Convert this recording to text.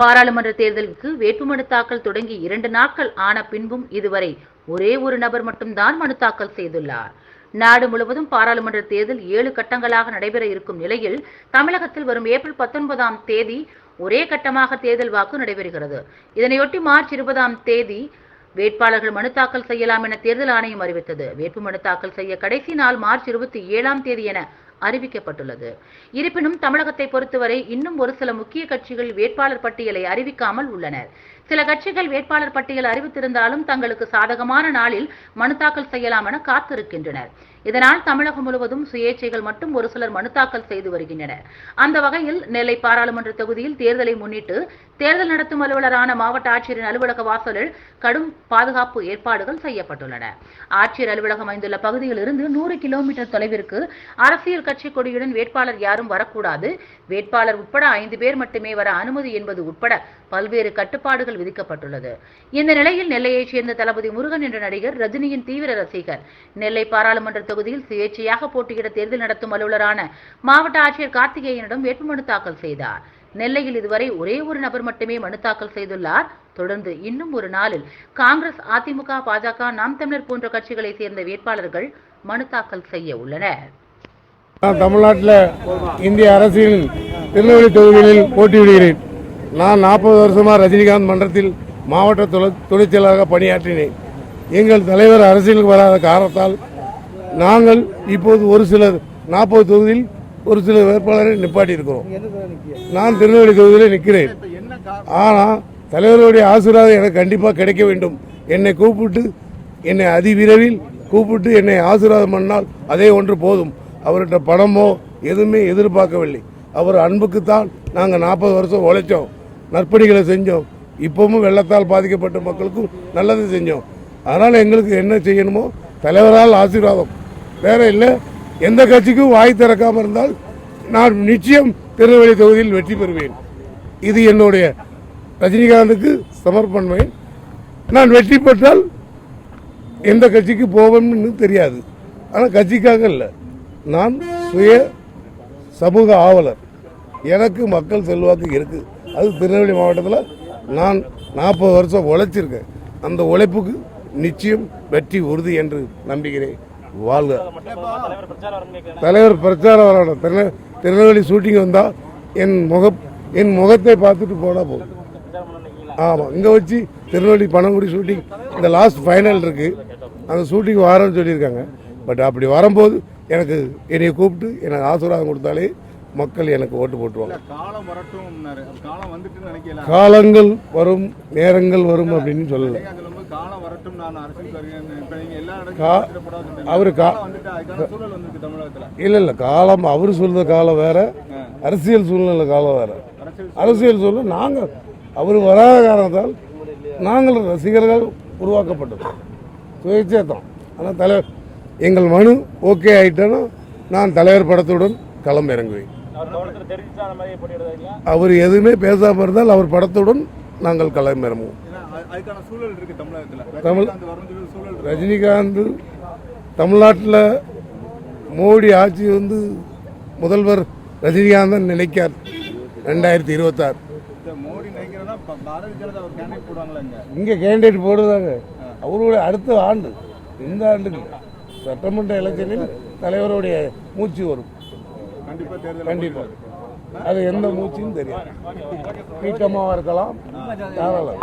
பாராளுமன்ற தேர்தலுக்கு வேட்புமனு தாக்கல் தொடங்கி இரண்டு நாட்கள் ஆன பின்பும் இதுவரை ஒரே ஒரு நபர் மட்டும்தான் மனு தாக்கல் செய்துள்ளார். நாடு முழுவதும் பாராளுமன்ற தேர்தல் ஏழு கட்டங்களாக நடைபெற இருக்கும் நிலையில் தமிழகத்தில் வரும் ஏப்ரல் பத்தொன்பதாம் தேதி ஒரே கட்டமாக தேர்தல் வாக்கு நடைபெறுகிறது. இதனையொட்டி மார்ச் இருபதாம் தேதி வேட்பாளர்கள் மனு தாக்கல் செய்யலாம் என தேர்தல் ஆணையம் அறிவித்தது. வேட்பு மனு தாக்கல் செய்ய கடைசி நாள் மார்ச் இருபத்தி ஏழாம் தேதி என அறிவிக்கப்பட்டுள்ளது. இருப்பினும் தமிழகத்தை பொறுத்தவரை இன்னும் ஒரு சில முக்கிய கட்சிகள் வேட்பாளர் பட்டியலை அறிவிக்காமல் உள்ளனர். சில கட்சிகள் வேட்பாளர் பட்டியல் அறிவித்திருந்தாலும் தங்களுக்கு சாதகமான நாளில் மனு தாக்கல் செய்யலாம் என காத்திருக்கின்றனர். இதனால் தமிழகம் முழுவதும் சுயேட்சைகள் மட்டும் ஒரு சிலர் மனு தாக்கல் செய்து வருகின்றனர். அந்த வகையில் நெல்லை பாராளுமன்ற தொகுதியில் தேர்தலை முன்னிட்டு தேர்தல் நடத்தும் அலுவலரான மாவட்ட ஆட்சியரின் அலுவலக வாசலில் கடும் பாதுகாப்பு ஏற்பாடுகள் செய்யப்பட்டுள்ளன. ஆட்சியர் அலுவலகம் அமைந்துள்ள பகுதியிலிருந்து நூறு கிலோமீட்டர் தொலைவிற்கு அரசியல் கட்சி கொடியுடன் வேட்பாளர் யாரும் வரக்கூடாது. வேட்பாளர் உட்பட ஐந்து பேர் மட்டுமே வர அனுமதி என்பது உட்பட பல்வேறு கட்டுப்பாடுகள் விதிக்கப்பட்டுள்ளது. இந்த நிலையில் நெல்லையைச் சேர்ந்த தளபதி முருகன் என்ற நடிகர் ரஜினியின் தீவிர ரசிகர். நெல்லை பாராளுமன்ற தொகுதியில் சுயேட்சையாக போட்டியிட தேர்தல் நடத்தும் அலுவலரான மாவட்ட ஆட்சியர் கார்த்திகேயனிடம் வேட்புமனு தாக்கல் செய்தார். நெல்லையில் இதுவரை ஒரே ஒரு நபர் மட்டுமே மனு தாக்கல் செய்துள்ளார். தொடர்ந்து இன்னும் ஒரு நாளில் காங்கிரஸ் அதிமுக பாஜக நாம் தமிழர் போன்ற கட்சிகளை சேர்ந்த வேட்பாளர்கள் மனு தாக்கல் செய்ய உள்ளனர். தமிழ்நாட்டில் இந்திய அரசியல் திருநெல்வேலி தொகுதிகளில் போட்டியிடுகிறேன். நான் நாற்பது வருஷமாக ரஜினிகாந்த் மன்றத்தில் மாவட்ட துணை துணைச் பணியாற்றினேன். எங்கள் தலைவர் அரசியலுக்கு வராத காரணத்தால் நாங்கள் இப்போது ஒரு சிலர் நாற்பது தொகுதியில் ஒரு சில வேட்பாளரை நிப்பாட்டியிருக்கிறோம். நான் திருநெல்வேலி தொகுதியில் நிற்கிறேன். ஆனால் தலைவருடைய ஆசீர்வாதம் எனக்கு கண்டிப்பாக கிடைக்க வேண்டும். என்னை கூப்பிட்டு என்னை அதிவிரைவில் கூப்பிட்டு என்னை ஆசீர்வாதம் பண்ணால் அதே ஒன்று போதும். அவர்கிட்ட பணமோ எதுவுமே எதிர்பார்க்கவில்லை. அவர் அன்புக்குத்தான் நாங்கள் நாற்பது வருஷம் உழைச்சோம். நற்பணிகளை செஞ்சோம். இப்பவும் வெள்ளத்தால் பாதிக்கப்பட்ட மக்களுக்கும் நல்லது செஞ்சோம். அதனால் எங்களுக்கு என்ன செய்யணுமோ தலைவரால் ஆசீர்வாதம். வேற இல்லை எந்த கட்சிக்கும் வாய் திறக்காமல் இருந்தால் நான் நிச்சயம் திருநெல்வேலி தொகுதியில் வெற்றி பெறுவேன். இது என்னுடைய ரஜினிகாந்துக்கு சமர்ப்பணம். நான் வெற்றி பெற்றால் எந்த கட்சிக்கு போவேன்னு தெரியாது. ஆனால் கட்சிக்காக இல்லை. நான் சுய சமூக ஆவலர். எனக்கு மக்கள் செல்வாக்கு இருக்குது அது திருநெல்வேலி மாவட்டத்தில் நான் நாற்பது வருஷம் உழைச்சிருக்கேன். அந்த உழைப்புக்கு நிச்சயம் வெற்றி உறுதி என்று நம்புகிறேன். வாழ்க. தலைவர் பிரச்சாரம் வரணும். திருநெல்வேலி ஷூட்டிங் வந்தால் என் முக என் முகத்தை பார்த்துட்டு போனால் போதும். ஆமாம் இங்கே வச்சு திருநெல்வேலி பனங்குடி ஷூட்டிங் இந்த லாஸ்ட் ஃபைனல் இருக்குது அந்த ஷூட்டிங் வரேன்னு சொல்லியிருக்காங்க. பட் அப்படி வரும்போது எனக்கு என்னை கூப்பிட்டு எனக்கு ஆசீர்வாதம் கொடுத்தாலே மக்கள் எனக்கு ஓட்டு போட்டுருவாங்க. காலங்கள் வரும் நேரங்கள் வரும் அப்படின்னு சொல்லலை. அவரு இல்லை இல்லை காலம் அவர் சொல்கிற காலம் வேற அரசியல் சூழ்நிலை காலம் வேற. அரசியல் சூழ்நிலை. நாங்கள் அவர் வராத காரணத்தால் நாங்கள் ரசிகர்கள் உருவாக்கப்பட்டது. சுயேட்சை தான் ஆனால் தலைவர் எங்கள் மனு ஓகே ஆயிட்டேன்னா நான் தலைவர் படத்துடன் களம் இறங்குவேன். அவர் எதுவுமே பேசாமல் இருந்தால் அவர் படத்துடன் நாங்கள் களம் இறங்குவோம் ஏன்னா அது- அதுக்கான சூழல் இருக்கு தமிழகத்துல. தமிழ்- ரஜினிகாந்த் தமிழ்நாட்டில் மோடி ஆட்சி வந்து முதல்வர் ரஜினிகாந்தன் நினைக்கார். ரெண்டாயிரத்தி இருபத்தாறு. இங்க? கேண்டிடேட் போடுறாங்க அவருடைய அடுத்த ஆண்டு இந்த ஆண்டுக்கு சட்டமன்ற எலெக்ஷனில் தலைவருடைய மூச்சு வரும். கண்டிப்பாக அது எந்த மூச்சுன்னு தெரியாது. பீட்டமாக இருக்கலாம். தாராளம்.